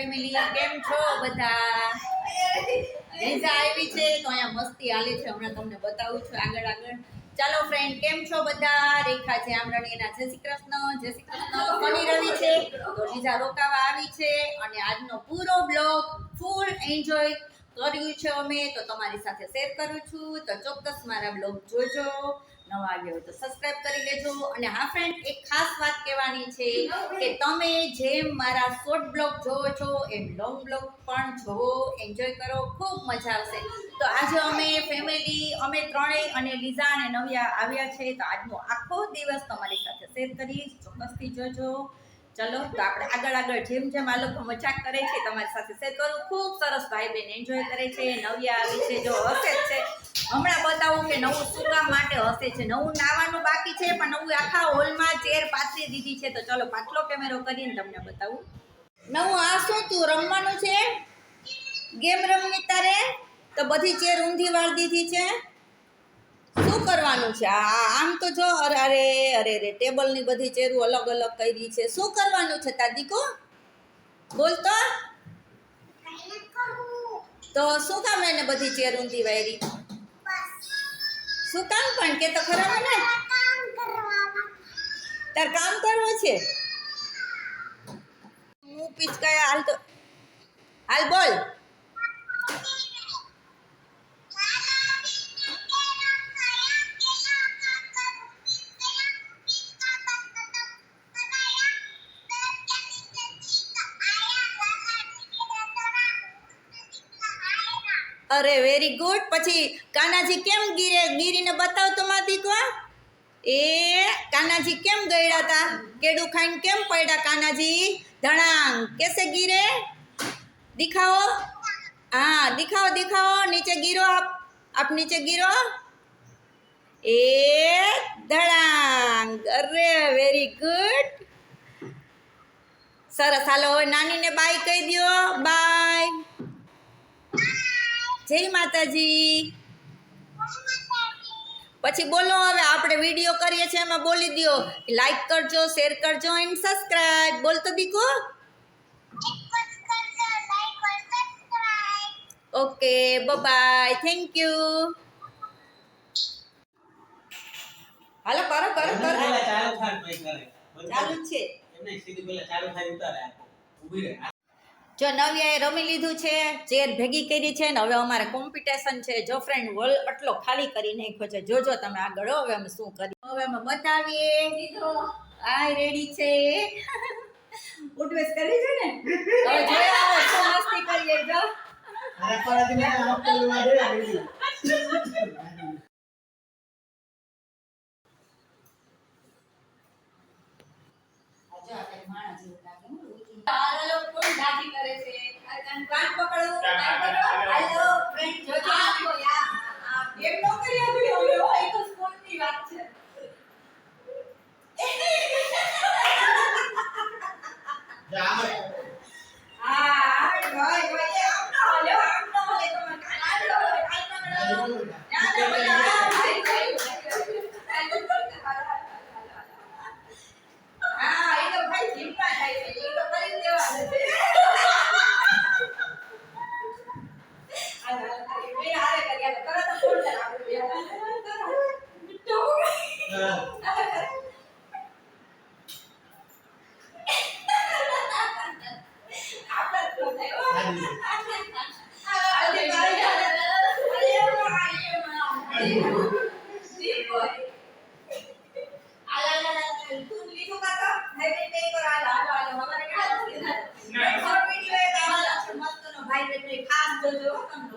Family, કેમ છો બધા? રીઝા આવી છે? તો અહીંયા મસ્તી હાલે છે, હમણાં તમને બતાવું છું આગળ આગળ. ચાલો ફ્રેન્ડ કેમ છો બધા? રેખા છે આમરણીના જય શ્રી કૃષ્ણ. જય શ્રી કૃષ્ણ શનિ રવિ છે. તો રીઝા રોકાવા આવી છે અને આજનો પૂરો બ્લોગ ફૂલ એન્જોય કર્યું છે અમે. તો તમારી સાથે શેર કરું છું. તો ચોક્કસ મારા બ્લોગ જોજો. નવા આવ્યો હોય તો સબસ્ક્રાઇબ કરી લેજો. અને હા ફ્રેન્ડ એક ખાસ વાત કહેવાની છે કે તમે જેમ મારા શોર્ટ બ્લોગ જોવો છો, એમ લોંગ બ્લોગ પણ જોવો એન્જોય કરો, ખૂબ મજા આવશે. તો આજે અમે ફેમિલી અમે ત્રણેય અને લીઝા અને નવ્યા આવ્યા છે. તો આજનો આખો દિવસ તમારી સાથે શેર કરીશ. ચોક્કસથી જોજો. ચલો, તો આપણે આગળ આગળ જેમ જેમ આ લોકો મજાક કરે છે, તમારી સાથે શેર કરું. ખૂબ સરસ ભાઈ બહેન એન્જોય કરે છે, નવ્યા આવી છે, જો જ છે. હમણાં બતાવું કે નવું શું કામ માટે હસે છે. નવું નાવાનું બાકી છે, પણ નવું આખા હોલમાં ચેર પાથરી દીધી છે. તો ચલો, પાછલો કેમેરો કરીને તમને બતાવું. નવું આ શું તું, રમવાનું છે? ગેમ રમવી તારે? તો બધી ચેર ઊંધી વાળ દીધી છે. શું કરવાનું છે? આમ તો જો, અરે અરે અરે રે ટેબલની બધી ચેરું અલગ અલગ કરી છે. શું કરવાનું છે તાર દીકો બોલ તો. શું કામ એને બધી ચેર ઊંધી વાયરી? શું કામ પણ? કે તો ખરા ને તાર કામ કરવું છે? હું પિચકાયા હાલ તો હાલ બોલ. અરે વેરી ગુડ પછી કાનાજી કેમ ગીરે? ગીરીને બતાવ તો માં દીકો એ કાનાજી કેમ ગયડા હતા કેડું ખાઈને કેમ પડ્યા કાનાજી? ધણાંગ. કેસે ગીરે? દિખાઓ હા દિખાઓ દિખાઓ નીચે ગીરો આપ. આપ નીચે ગીરો. એ ધડાંગ અરે વેરી ગુડ સરસ. હાલો, હવે નાનીને બાય કહી દો બાય. જય માતાજી. પછી બોલો હવે આપણે વીડિયો કરીએ છીએ એમાં બોલી દો લાઈક કરજો શેર કરજો એન્ડ સબસ્ક્રાઇબ બોલ તો દીકો. ઓકે બાય થેન્ક યુ હાલો કરો કરો કરો. પહેલા ચાલુ થાય પછી કરે. બધું ચાલુ જ છે. એમ નહીં, સીધું પહેલા ચાલુ થાય ઉતારે આખું. ઊભી રહે. જો નવ્યાએ રમી લીધું છે ચેર ભેગી કરી છે ને હવે અમારે કોમ્પિટિશન છે. જો ફ્રેન્ડ વોલ આટલો ખાલી કરી નાખ્યો છે. જોજો તમે આગળ હવે અમે શું કરીએ? હવે અમે બતાવીએ. આ રેડી છે. ઉઠવેશ કરી છે ને? હવે જોયા આવો શું મસ્તી કરીએ. જો. અરે માણસ જેવું લાગે હો, ઉઠીને. આ લોકો કોણ દાઢી કરે છે આ કાન પકડો કાન પકડો. હાલો ફ્રેન્ડ જોજો એમ નો કરી આપી હવે હોય તો સ્કૂલની વાત છે. જા, આમ જ. હા ભાઈ ભાઈ આમ નો હાલે આમ નો હાલે તમે કાન આડો કાન પકડો ના ના બધા ભાઈ ભાઈ હા એ તો ભાઈ ચિંતા થાય છે એ તો કરી દેવાનું છે હાલ, હાલ, હાલ, બે હારે કર્યા તો તરત જ ફોન કરાવું બે હારે. આપણે જ તો થયો. હાલી. અરે ભાઈ, અરે એમાં, અરે એમાં. જી બોય. હાલ, હાલ, હાલ, હાલ. તું લીધું કાકા? ભાઈ બેન બે કરો, હાલો, હાલો, હાલો. અમારે ક્યાં નથી ને? શોર્ટ વીડિયો એક આવેલો છે મસ્તનો. ભાઈ બેન બે ખાસ જોજો હો તમે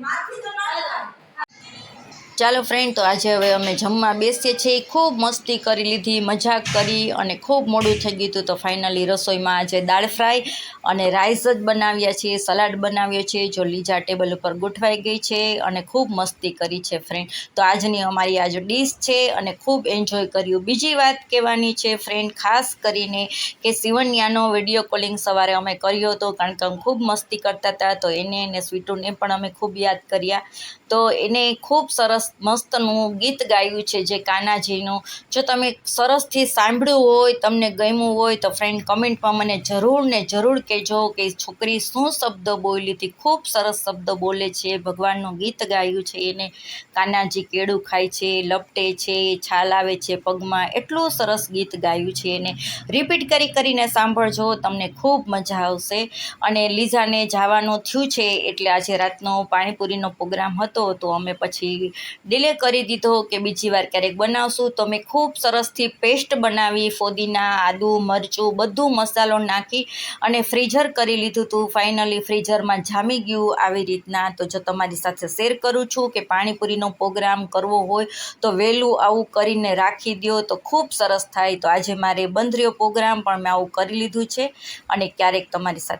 માંથી તો ન ચાલો ફ્રેન્ડ તો આજે હવે અમે જમવા બેસીએ છીએ. ખૂબ મસ્તી કરી લીધી, મજાક કરી અને ખૂબ મોડું થઈ ગયું હતું. તો ફાઇનલી રસોઈમાં આજે દાળ ફ્રાય અને રાઈસ જ બનાવ્યા છીએ સલાડ બનાવ્યો છે, જો લીજા ટેબલ ઉપર ગોઠવાઈ ગઈ છે અને ખૂબ મસ્તી કરી છે ફ્રેન્ડ તો આજની અમારી આજ ડીશ છે અને ખૂબ એન્જોય કર્યું. બીજી વાત કહેવાની છે ફ્રેન્ડ ખાસ કરીને કે સિવન્યાનો વીડિયો કોલિંગ સવારે અમે કર્યો હતો, કારણ કે અમે ખૂબ મસ્તી કરતા હતા. તો એને અને સ્વીટુને પણ અમે ખૂબ યાદ કર્યા. તો એને ખૂબ સરસ મસ્તનું ગીત ગાયું છે જે કાનાજીનું. જો તમે સરસથી સાંભળ્યું હોય, તમને ગમ્યું હોય, તો ફ્રેન્ડ કમેન્ટમાં મને જરૂર ને જરૂર કહેજો કે છોકરી શું શબ્દ બોલી હતી. ખૂબ સરસ શબ્દ બોલે છે. ભગવાનનું ગીત ગાયું છે એને. કાનાજી કેળું ખાય છે, લપટે છે, છાલ આવે છે પગમાં. એટલું સરસ ગીત ગાયું છે એને. રિપીટ કરી કરીને સાંભળજો, તમને ખૂબ મજા આવશે. અને લીઝાને જવાનું થયું છે એટલે આજે રાતનો પાણીપુરીનો પ્રોગ્રામ હતો, તો અમે પછી ડિલે કરી દીધો કે બીજી વાર ક્યારેક બનાવશું. તો મેં ખૂબ સરસથી પેસ્ટ બનાવી, ફોદીના, આદુ, મરચું, બધું મસાલો નાખી અને ફ્રીઝર કરી લીધું હતું ફાઇનલી ફ્રીઝરમાં જામી ગયું આવી રીતના. તો જો તમારી સાથે શેર કરું છું કે પાણીપુરીનો પ્રોગ્રામ કરવો હોય તો વહેલું આવું કરીને રાખી દો તો ખૂબ સરસ થાય. તો આજે મારે બંધ રહ્યો પ્રોગ્રામ પણ મેં આવું કરી લીધું છે અને ક્યારેક તમારી સાથે